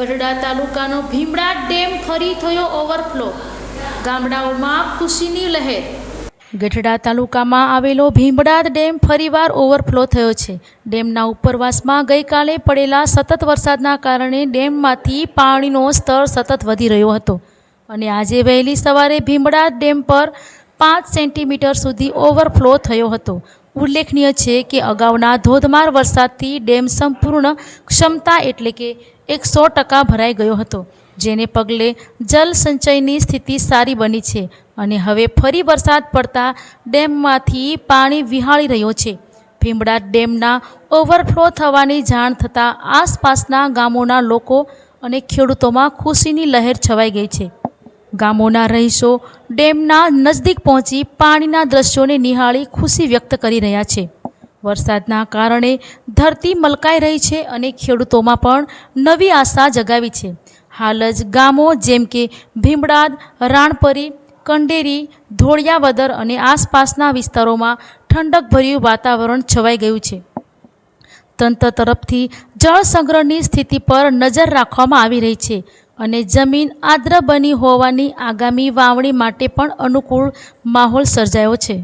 Gadhada તાલુકાનો Bhimda dam ફરી થયો overflow. ગામડાઓમાં ખુશીની લહેર. ગઢડા તાલુકામાં આવેલો ભીમડા ડેમ ફરીવાર ઓવરફ્લો થયો છે. ડેમના ઉપરવાસમાં ગઈકાલે પડેલા સતત વરસાદના કારણે ડેમમાંથી પાણીનો સ્તર સતત વધી રહ્યો હતો અને આજે વહેલી સવારે ભીમડા ડેમ પર પાંચ સેન્ટીમીટર સુધી ઓવરફ્લો થયો હતો. ઉલ્લેખનીય છે કે અગાઉના ધોધમાર વરસાદથી ડેમ સંપૂર્ણ ક્ષમતા એટલે કે એકસો ટકા ભરાઈ ગયો હતો, જેને પગલે જલ સંચયની સ્થિતિ સારી બની છે અને હવે ફરી વરસાદ પડતા ડેમમાંથી પાણી વિહાળી રહ્યો છે. ભીમડા ડેમના ઓવરફ્લો થવાની જાણ થતાં આસપાસના ગામોના લોકો અને ખેડૂતોમાં ખુશીની લહેર છવાઈ ગઈ છે. ગામોના રહીશો ડેમના નજદીક પહોંચી પાણીના દ્રશ્યોને નિહાળી ખુશી વ્યક્ત કરી રહ્યા છે. વરસાદના કારણે ધરતી મલકાઈ રહી છે અને ખેડૂતોમાં પણ નવી આશા જગાવી છે. હાલ જ ગામો જેમ કે ભીમડાદ, રાણપરી, કંડેરી, ધોળિયાવદર અને આસપાસના વિસ્તારોમાં ઠંડકભર્યું વાતાવરણ છવાઈ ગયું છે. તંત્ર તરફથી જળ સંગ્રહની સ્થિતિ પર નજર રાખવામાં આવી રહી છે અને જમીન આર્દ્ર બની હોવાની આગામી વાવણી માટે પણ અનુકૂળ માહોલ સર્જાયો છે.